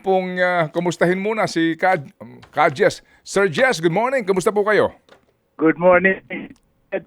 pong ah, kumustahin muna si Kad, Kad Jess. Sir Jess, good morning. Kumusta po kayo? Good morning.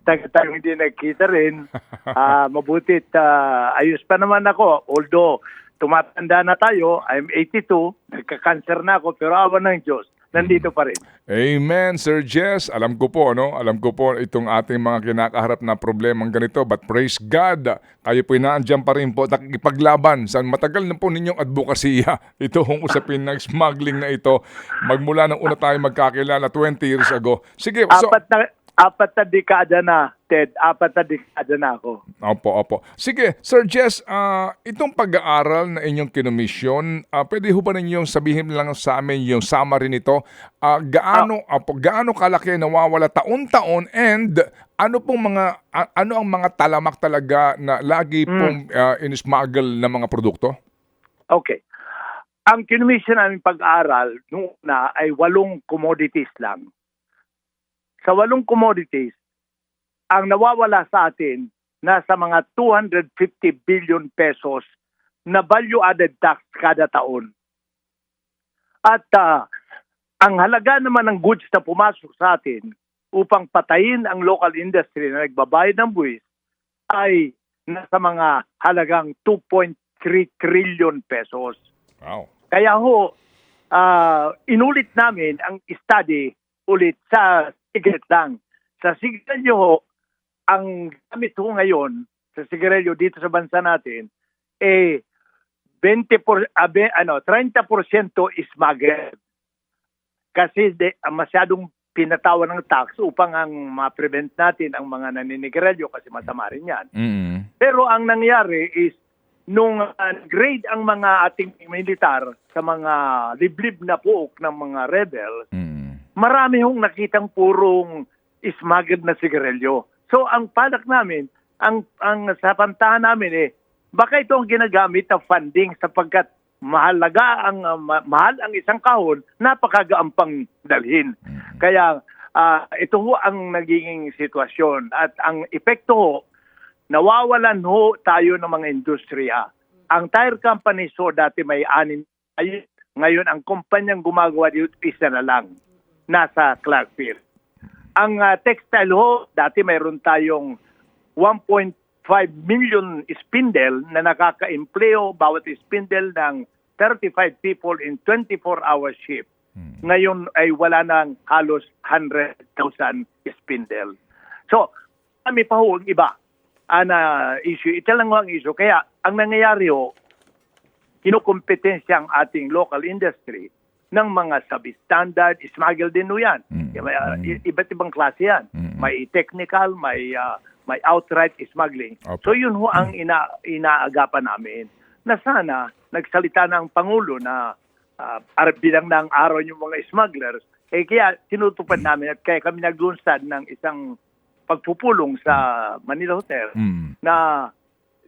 Tagatang hindi nagkita rin. Ah, mabuti at ah, ayos pa naman ako. Although tumatanda na tayo, I'm 82, nagka-cancer na ako, pero awa ng Diyos, nandito pa rin. Amen, Sir Jess. Alam ko po, ano? Alam ko po itong ating mga kinakaharap na problemang ganito. But praise God, kayo po inaandyan pa rin po nakikipaglaban sa matagal na po ninyong advokasya. Ito hong usapin ng smuggling na ito. Magmula nung una tayo magkakilala 20 years ago. Sige, so... Apat na apat na dekada na, Ted. Apat na dekada na ako. Opo, opo. Sige, Sir Jess, ah, itong pag-aaral na inyong kinomisyon, ah, pwede ho ba ninyong sabihin lang sa amin yung summary nito? Ah, gaano, opo, gaano kalaki nawawala taon-taon and ano pong mga, a- ano ang mga talamak talaga na lagi pong ah, in-smuggle na mga produkto? Okay. Ang kinumisyon namin pag-aaral noong una ay walong commodities lang. Sa walong commodities, ang nawawala sa atin nasa mga 250 billion pesos na value-added tax kada taon. At ah, ang halaga naman ng goods na pumasok sa atin upang patayin ang local industry na nagbabayad ng buwis ay nasa mga halagang 2.3 trillion pesos. Wow. Kaya ho, ah, inulit namin ang study ulit sa sigaret lang. Sa sigarilyo ho, ang gamit ho ngayon sa sigarilyo dito sa bansa natin, eh, 20 por, abe, ano, 30% is smuggled. Kasi de, ah, masyadong pinatawan ng tax upang ang ma-prevent natin ang mga naninigarilyo kasi masama rin yan. Mm. Pero ang nangyari is nung uh, grade ang mga ating militar sa mga liblib na puok ng mga rebel, Mm. Marami hong nakitang purong smuggled na sigarilyo. So ang palak namin, ang ang sa pantahan namin eh, baka ito ang ginagamit na funding sapagkat mahalaga ang uh, ma- mahal ang isang kahon, napakagaang pang dalhin. Kaya ah, ito ho ang nagiging sitwasyon at ang epekto ho nawawalan ho tayo ng mga industriya. Ang tire company so dati may anin ay ngayon ang kumpanyang gumagawa dito isa na lang nasa Clarkfield. Ang ah, textile ho dati mayroon tayong 1.5 million spindle na nakaka-empleo bawat spindle ng 35 people in 24 hour shift. Ngayon ay wala nang halos 100,000 spindle. So, kami pa ho ang iba ah, na issue. Ito lang ho ang issue. Kaya ang nangyayari ho, kinukompetensya ang ating local industry ng mga substandard, smuggle din ho yan. Mm. I- iba't ibang klase yan. Mm. May technical, may ah, may outright smuggling. Opo. So yun ho ang ina, inaagapan namin na sana nagsalita ng Pangulo na uh, bilang ng araw yung mga smugglers, eh kaya tinutupad namin at kaya kami naglunsad ng isang pagpupulong sa Manila Hotel Mm. na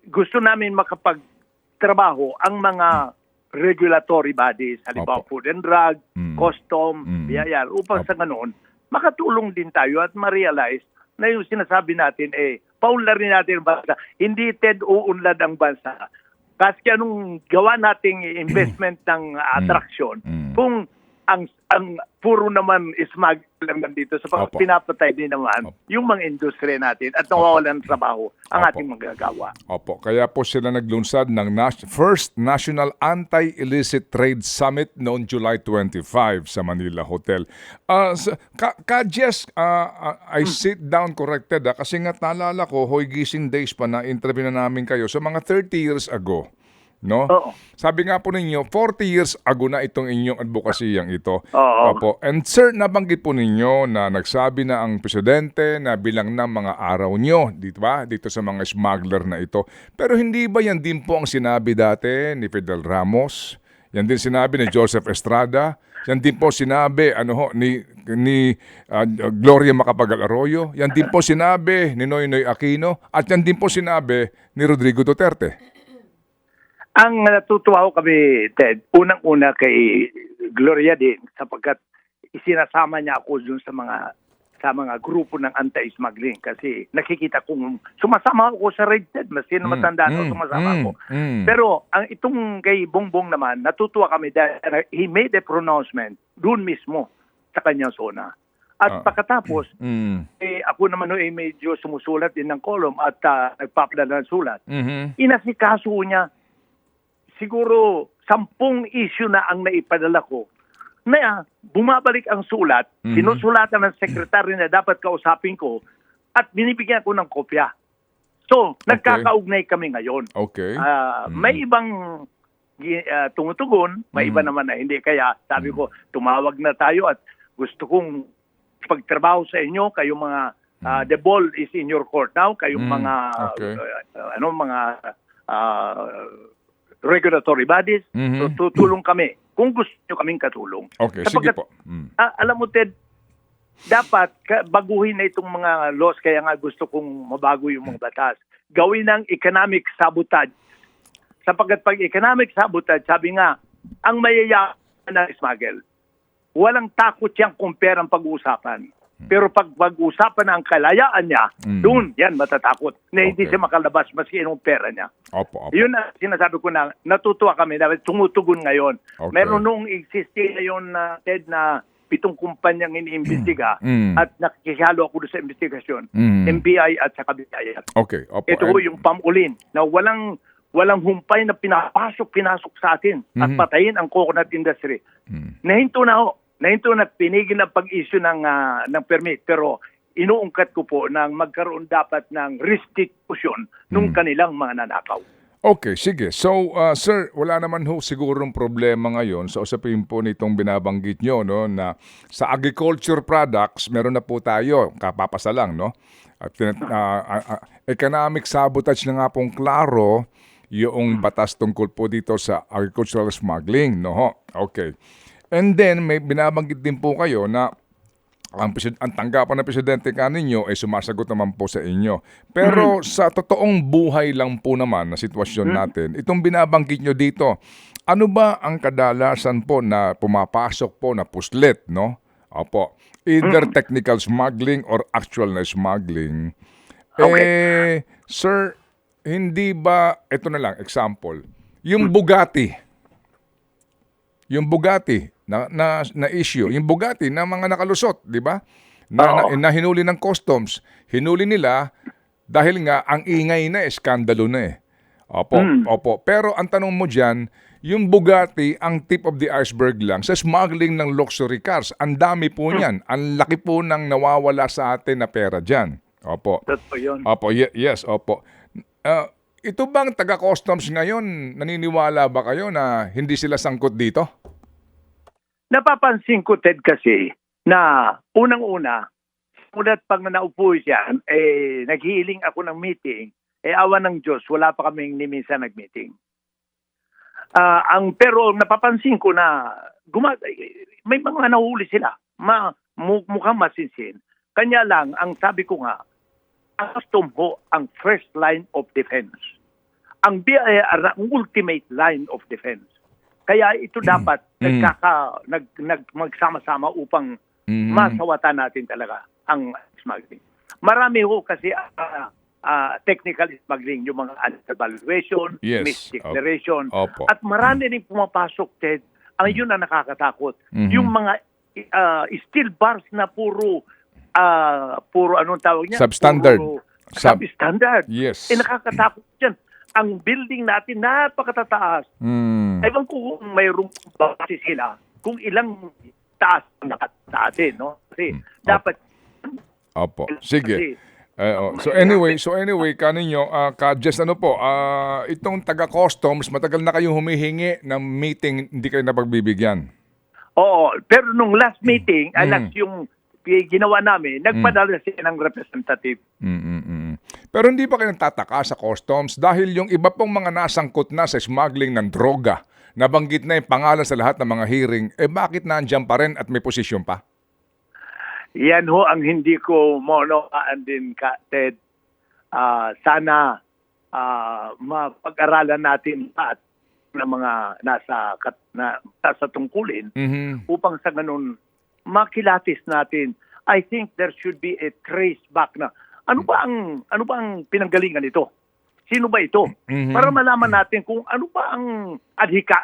gusto namin makapagtrabaho ang mga regulatory bodies, halimbawa Opo. food and drug, Mm. custom, Mm. BIR, upang Opo. sa ganun, makatulong din tayo at ma-realize na yung sinasabi natin, eh, paunlarin natin ang bansa. Hindi TED uunlad ang bansa. Kasi anong gawa nating investment ng attraction, Mm. kung ang ang puro naman smug lang nandito sa Opo. pinapatay din naman Opo. yung mga industriya natin at nawawalan ng trabaho ang Opo. ating magagawa. Opo, kaya po sila naglunsad ng nas- First National Anti-Illicit Trade Summit noong July 25 sa Manila Hotel. Ah, sa- ka, ka Jess, ah, I sit down corrected ah, kasi nga naalala ko, hoy gising days pa na interview na namin kayo so mga 30 years ago. No? Oo. Sabi nga po ninyo, 40 years ago na itong inyong advokasiyang ito. Oo. Opo. And sir, nabanggit po ninyo na nagsabi na ang presidente na bilang ng mga araw nyo, dito ba? Dito sa mga smuggler na ito. Pero hindi ba yan din po ang sinabi dati ni Fidel Ramos? Yan din sinabi ni Joseph Estrada? Yan din po sinabi ano ho, ni ni ah, Gloria Macapagal Arroyo? Yan din po sinabi ni Noynoy Aquino? At yan din po sinabi ni Rodrigo Duterte? Ang natutuwa ko kami, Ted, unang-una kay Gloria din sapagkat isinasama niya ako dun sa mga sa mga grupo ng anti-smuggling kasi nakikita kong sumasama ako sa Red Ted, na Mm, matanda mm, ako, sumasama mm, ako. mm. Pero ang itong kay Bongbong naman, natutuwa kami dahil he made a pronouncement doon mismo sa kanyang zona. At Ah. pagkatapos, Mm. eh, ako naman eh, medyo sumusulat din ng column at uh, nagpapadala ng sulat. Mhm. Inasikaso niya siguro sampung issue na ang naipadala ko na bumabalik ang sulat, Mhm. sinusulatan ng sekretary na dapat kausapin ko at binibigyan ko ng kopya. So, Okay. nagkakaugnay kami ngayon. Okay. Ah, Mhm. May ibang ah, tumutugon, may Mhm. iba naman na hindi. Kaya sabi ko, tumawag na tayo at gusto kong pagtrabaho sa inyo, kayong mga, ah, the ball is in your court now, kayong Mhm. mga, Okay. ah, ano, mga regulatory bodies, Mhm. so tutulong kami kung gusto nyo kaming katulong. Okay, sige sapagkat- po. Mm. Ah, alam mo, Ted, dapat baguhin na itong mga laws, kaya nga gusto kong mabago yung mga batas. Gawin ng economic sabotage. Sapagkat pag economic sabotage, sabi nga, ang mayayaman ng smuggle, walang takot siyang kung perang pag-uusapan. Pero pag pag-uusapan na ang kalayaan niya, Mm. doon yan matatakot na hindi Okay. siya makalabas maski anong pera niya. Opo, opo. Yun ang sinasabi ko na natutuwa kami dahil tumutugon ngayon. Okay. Meron nung existing ngayon na Ted na pitong kumpanyang iniimbestiga Mm. at nakikihalo ako sa investigasyon. Mm. NBI at saka BIS. Okay, opo. Ito ho yung pamulin na walang walang humpay na pinapasok, pinasok sa atin at Mhm. patayin ang coconut industry. Mm. Nahinto na ho. Nahinto na pinigil ang pag-issue ng, ah, ng permit. Pero inuungkat ko po na magkaroon dapat ng restitution nung Mm. kanilang mga nanakaw. Okay, sige. So, uh, sir, wala naman ho sigurong problema ngayon sa usapin po nitong binabanggit nyo, no, na sa agriculture products, meron na po tayo, kapapasa lang, no? At, ah, ah, ah, economic sabotage na nga pong klaro yung batas tungkol po dito sa agricultural smuggling, no ho? Okay. And then, may binabanggit din po kayo na ang, ang tanggapan ng presidente kaninyo ay sumasagot naman po sa inyo. Pero sa totoong buhay lang po naman na sitwasyon natin, itong binabanggit nyo dito, ano ba ang kadalasan po na pumapasok po na puslet, no? Opo. Either technical smuggling or actual na smuggling. Eh, sir, hindi ba, ito na lang, example, yung Bugatti, yung Bugatti na, na, na issue, yung Bugatti na mga nakalusot, di ba? Na, na, na hinuli ng customs. Hinuli nila dahil nga ang ingay na, eskandalo na eh. Opo, Hmm. opo. Pero ang tanong mo dyan, yung Bugatti, ang tip of the iceberg lang sa smuggling ng luxury cars. Ang dami po niyan. Ang laki po ng nawawala sa atin na pera dyan. Opo. Totoo yun. Opo, ye- yes, opo. Ah, ito bang taga-customs ngayon, naniniwala ba kayo na hindi sila sangkot dito? Napapansin ko, Ted, kasi na unang-una, mulat pag naupo siya, eh, naghihiling ako ng meeting, eh, awa ng Diyos, wala pa kaming ni minsan nag-meeting. Ah, ang pero napapansin ko na guma- may mga nahuli sila. Ma, mu- mukhang masinsin. Kanya lang, ang sabi ko nga, ang custom ho ang first line of defense. Ang BIR ang ultimate line of defense. Kaya ito dapat Mm. nagkaka nag, nag magsama-sama upang Mhm. masawatan natin talaga ang smuggling. Marami ho kasi ah, ah, technical smuggling, yung mga evaluation, Yes. misdeclaration, Opo. at marami rin pumapasok, Ted. Ang yun ang nakakatakot. Mhm. Yung mga ah, steel bars na puro ah, puro anong tawag niya? Substandard. Puro Sub- substandard. Yes. Eh nakakatakot yan. Ang building natin napakatataas. Mm. Ewan ko kung mayroong base sila kung ilang taas ang nakat sa atin, no? Kasi Hmm. dapat Opo. Sige. kasi Eh, oh. So anyway, so anyway, kaninyo, uh, ka-just ano po, ah, itong taga-customs, matagal na kayong humihingi ng meeting, hindi kayo napagbibigyan. Oo, pero nung last meeting, Mm. mm. last yung ginawa namin, nagpadala sila ng representative. Mm, mm, mm. Pero hindi pa kayo nagtataka sa customs dahil yung iba pong mga nasangkot na sa smuggling ng droga, nabanggit na yung pangalan sa lahat ng mga hearing, eh bakit nandiyan pa rin at may posisyon pa? Yan ho ang hindi ko monokaan din, ka, Ted. Ah, sana ah, mapag-aralan natin at ng mga nasa kat, na, nasa tungkulin Mhm. upang sa ganun makilatis natin I think there should be a trace back na ano ba ang ano ba ang pinanggalingan nito? Sino ba ito? Mhm. Para malaman natin kung ano ba ang adhika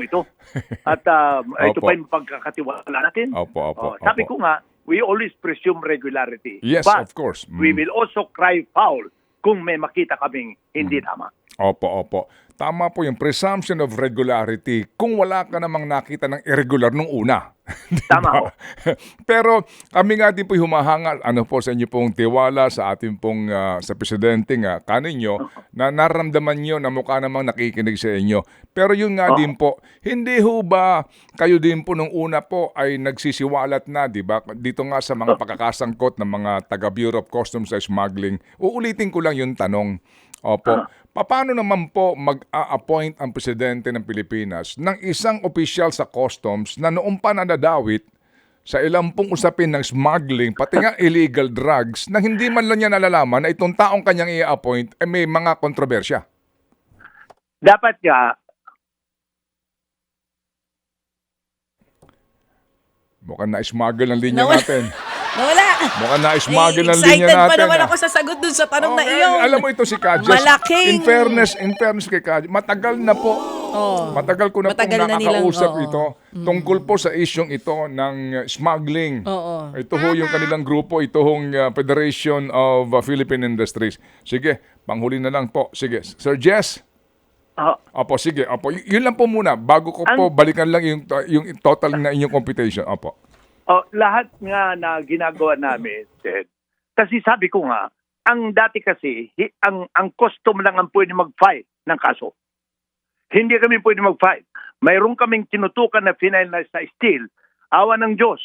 ito. At ah, ito pa yung pagkakatiwala natin. Opo, opo, Oh, sabi opo. ko nga, we always presume regularity. Yes, But of course. Mm. we will also cry foul kung may makita kaming hindi tama. Opo, opo. Tama po yung presumption of regularity kung wala ka namang nakita ng irregular nung una. Tama ho. Pero kami nga din po humahangal ano po sa inyo pong tiwala sa ating pong ah, sa presidente nga kaninyo na naramdaman nyo na mukha namang nakikinig sa inyo. Pero yun nga Oo. din po, hindi ho ba kayo din po nung una po ay nagsisiwalat na, di ba? Dito nga sa mga pagkakasangkot ng mga taga Bureau of Customs sa smuggling. Uulitin ko lang yung tanong. Opo. Paano naman po mag-a-appoint ang presidente ng Pilipinas ng isang opisyal sa customs na noong pa nadadawit sa ilang pong usapin ng smuggling, pati nga illegal drugs, na hindi man lang niya nalalaman na itong taong kanyang i-appoint ay may mga kontrobersya. Dapat nga, Mukhang na-smuggle ang linya natin. Nawala. Mukhang na-smuggle Excited linya natin. pa naman ah. ako sa sagot dun sa tanong na Oh, iyon. Alam mo ito si Kajes. Malaking- In fairness, in fairness kay Kajes, matagal na po. Oh. Matagal ko na Matagal pong na nilang- nakakausap oo. ito tungkol po sa isyong ito ng uh, smuggling. Oo. Ito ho yung kanilang grupo, ito hong uh, Federation of uh, Philippine Industries. Sige, panghuli na lang po. Sige, Sir Jess. ah, Opo, sige. Opo, Y- yun lang po muna. Bago ko po Ang- balikan lang yung, yung total na inyong computation. Opo. Oh, lahat nga na ginagawa namin, Ted, kasi sabi ko nga, ang dati kasi, ang, ang custom lang ang pwede mag-file ng kaso. Hindi kami pwede mag-file. Mayroon kaming tinutukan na final na sa steel, awa ng Diyos,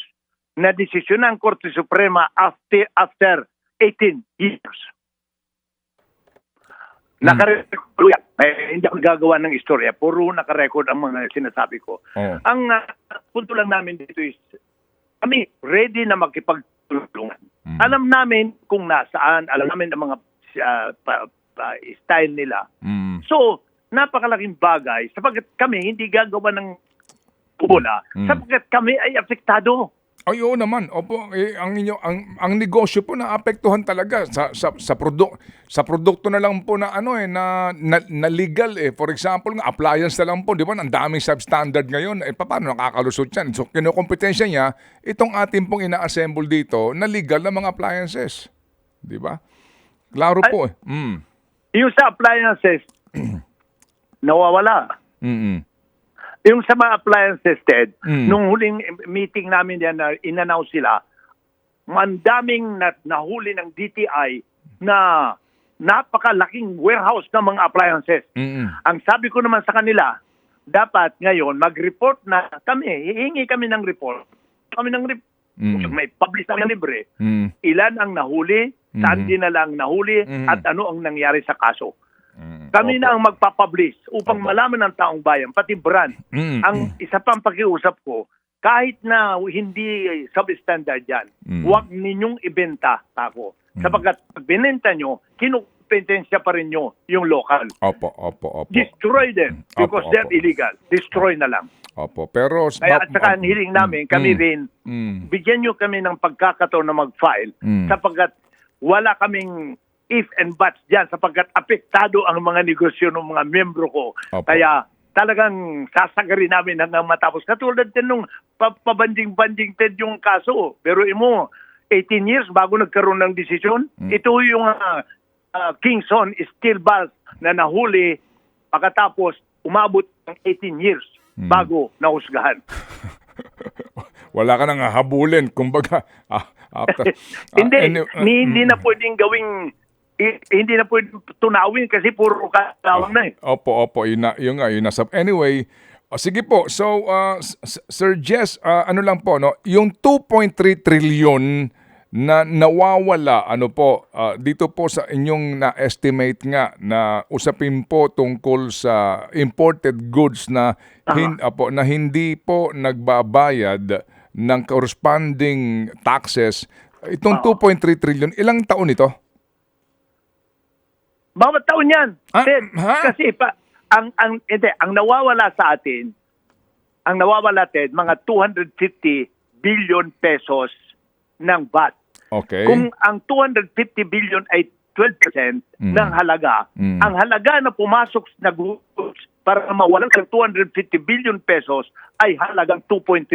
na desisyon ng Korte Suprema after, after 18 years. Nakarecord yan. Eh, hindi ako gagawa ng istorya. Puro nakarecord ang mga sinasabi ko. Oo. Ang ah, punto lang namin dito is, kami ready na makipagtulungan. Mm. Alam namin kung nasaan, alam namin ang mga ah, pa- pa- style nila. Mm. So, napakalaking bagay sapagkat kami hindi gagawa ng bola Mm. sapagkat kami ay apektado. Ay, oo naman. Opo, eh, ang inyo ang ang negosyo po naapektuhan talaga sa sa sa produk sa produkto na lang po na ano eh na, na, na legal eh. For example, nga appliance na lang po, di ba? Ang daming substandard ngayon. Eh paano nakakalusot 'yan? So kinukompetensya niya itong ating pong ina-assemble dito na legal na mga appliances. Di ba? Klaro po eh. Mm. Yung sa appliances, nawawala. Mm. Yung sa mga appliances, Ted, Mm. nung huling meeting namin yan na in-announce sila, ang daming na, nahuli ng DTI na napakalaking warehouse ng mga appliances. Mm. Ang sabi ko naman sa kanila, dapat ngayon mag-report na kami, hihingi kami ng report. Kami ng report. Mm. May publish na libre. Mm. Ilan ang nahuli, saan Mhm. dinala ang nahuli, Mhm. at ano ang nangyari sa kaso. Mm. Kami Opo. na ang magpapublish upang Opo. malaman ng taong bayan, pati brand. Mm. Ang isa pang pakiusap ko, kahit na hindi substandard yan, Mm. huwag ninyong ibenta tako. Mm. Sapagkat pag binenta nyo, kinukompetensya pa rin nyo yung local. Opo, opo, opo. Destroy them Opo, because they're opo. illegal. Destroy na lang. Opo, pero Kaya at saka ang hiling namin, kami Mm. rin, Mm. bigyan nyo kami ng pagkakataon na mag-file Mm. sapagkat wala kaming if and buts dyan sapagkat apektado ang mga negosyo ng mga membro ko. Opo. Kaya talagang sasagarin namin hanggang matapos. Katulad din nung pa- pabanding-banding Ted yung kaso. Pero imo, 18 years bago nagkaroon ng desisyon. Mm. Ito yung ah, ah, Kingston steel bus na nahuli pagkatapos umabot ng 18 years Mm. bago nahusgahan. Wala ka nang habulin, kumbaga. Ah, after, ah, hindi, any- ah, ni- hindi na pwedeng gawing hindi na pwedeng tunawin kasi puro kalawang na eh. Opo, opo, yun, na, yun nga, yun nasa. Anyway, oh, sige po, so, uh, Sir Jess, ah, ano lang po, no, yung 2.3 trillion na nawawala, ano po, ah, dito po sa inyong na-estimate nga na usapin po tungkol sa imported goods na, hin, apo, na hindi po nagbabayad ng corresponding taxes, itong 2.3 trillion, ilang taon ito? Bawat taon yan. Ah, Ted, ha? Kasi pa, ang, ang, hindi, ang nawawala sa atin, ang nawawala, Ted, mga 250 billion pesos ng VAT. Okay. Kung ang 250 billion ay 12% Mm. ng halaga, Mm. ang halaga na pumasok na goods para mawalan ng 250 billion pesos ay halagang 2.3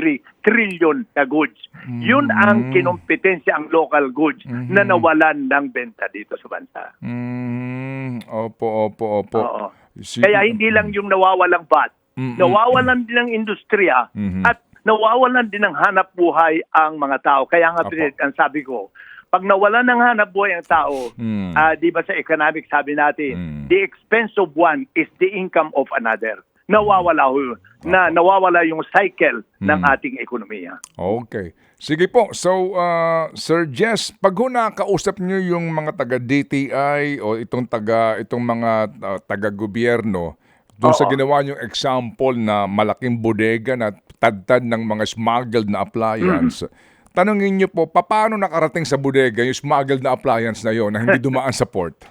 trillion na goods. Yun ang kinompetensya ang local goods na Mhm. nawalan ng benta dito sa bansa. Mm, opo, opo, opo. Oo. Si- Kaya hindi lang yung nawawalang VAT, Mm, mm, nawawalan din ng industriya Mhm. at nawawalan din ng hanap buhay ang mga tao. Kaya nga Apo. ang sabi ko, pag nawalan ng hanap buhay ang tao, Mm. ah, di ba sa economics sabi natin, Mm. the expense of one is the income of another. Nawawala ho yun. Na nawawala yung cycle ng Mm. ating ekonomiya. Okay. Sige po. So, uh, Sir Jess, pag ho nakausap niyo yung mga taga-DTI o itong taga itong mga uh, taga-gobyerno doon sa ginawa niyong example na malaking bodega na tadtad ng mga smuggled na appliance, tanungin niyo po, paano nakarating sa bodega yung smuggled na appliance na yon na hindi dumaan sa port?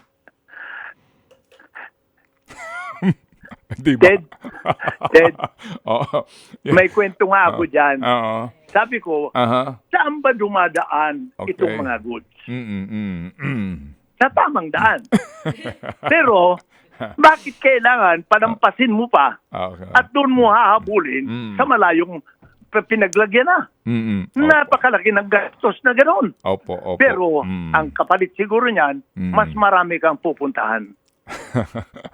Di ba? Ted, Ted, Oo. may kwento nga ako dyan. Oo. Sabi ko, Aha. saan ba dumadaan Okay. itong mga goods? Sa tamang daan. Pero, bakit kailangan panampasin mo pa Okay. at doon mo hahabulin Mm. sa malayong pinaglagyan na? Mm, mm. Napakalaki ng gastos na ganoon. Opo, opo. Pero, Mm. ang kapalit siguro niyan, Mm. mas marami kang pupuntahan.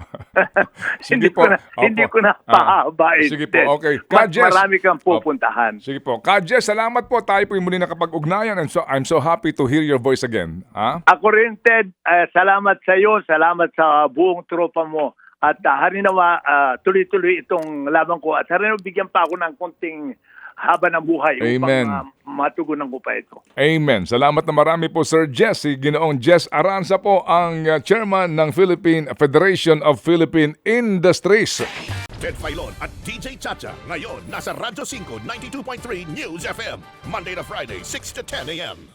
Hindi po. ko na, Opo. hindi ko na Ah. pahabain. Sige po, okay. Mas Kadjes. marami kang pupuntahan. Sige po. Kadje, salamat po. Tayo po yung muli nakapag-ugnayan. I'm so, I'm so happy to hear your voice again. Ha? Ako rin, Ted, eh, salamat sa iyo, salamat sa buong tropa mo. At uh, harinawa, ah, tuloy-tuloy itong laban ko. At harinawa, bigyan pa ako ng konting haba ng buhay Amen. upang ah, matugunan ko pa ito. Amen. Salamat na marami po, Sir Jess. Si Ginoong Jess Aranza po, ang uh, chairman ng Philippine Federation of Philippine Industries. Ted Filon at DJ Chacha. Ngayon, nasa Radyo 5, 92.3 News FM. Monday to Friday, 6 to 10 a.m.